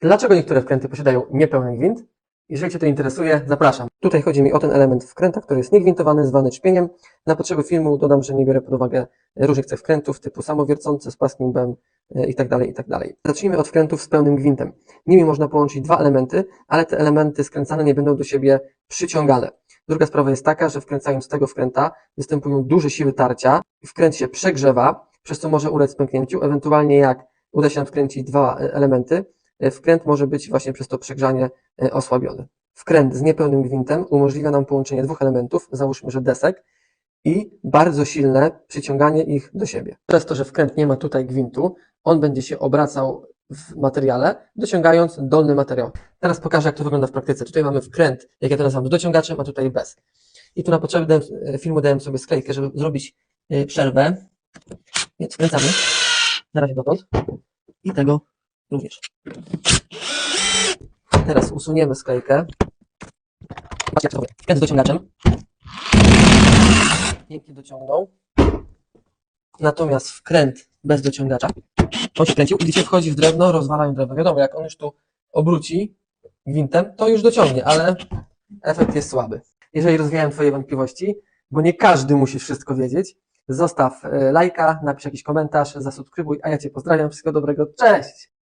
Dlaczego niektóre wkręty posiadają niepełny gwint? Jeżeli Cię to interesuje, zapraszam. Tutaj chodzi mi o ten element wkręta, który jest niegwintowany, zwany czpieniem. Na potrzeby filmu dodam, że nie biorę pod uwagę różnych cech wkrętów, typu samowiercące z płaskim łbem e, i tak dalej, i tak dalej. Zacznijmy od wkrętów z pełnym gwintem. Nimi można połączyć dwa elementy, ale te elementy skręcane nie będą do siebie przyciągane. Druga sprawa jest taka, że wkręcając tego wkręta występują duże siły tarcia, wkręt się przegrzewa, przez co może ulec pęknięciu, ewentualnie jak uda się nam wkręcić dwa e, elementy, wkręt może być właśnie przez to przegrzanie e, osłabiony. Wkręt z niepełnym gwintem umożliwia nam połączenie dwóch elementów, załóżmy, że desek, i bardzo silne przyciąganie ich do siebie. Przez to, że wkręt nie ma tutaj gwintu, on będzie się obracał w materiale, dociągając dolny materiał. Teraz pokażę, jak to wygląda w praktyce. Tutaj mamy wkręt, jak ja to nazywam, z dociągaczem, a tutaj bez. I tu na potrzeby e, filmu dałem sobie sklejkę, żeby zrobić e, przerwę. Więc wkręcamy. Na razie dotąd. I tego również. Teraz usuniemy sklejkę. Patrzcie, jak to robię. Dociągaczem. Pięknie dociągnął. Natomiast wkręt bez dociągacza. On się kręcił i widzicie, wchodzi w drewno, rozwalają drewno. Wiadomo, jak on już tu obróci gwintem, to już dociągnie, ale efekt jest słaby. Jeżeli rozwijałem Twoje wątpliwości, bo nie każdy musi wszystko wiedzieć, zostaw e, lajka, napisz jakiś komentarz, zasubskrybuj, a ja Cię pozdrawiam. Wszystkiego dobrego. Cześć!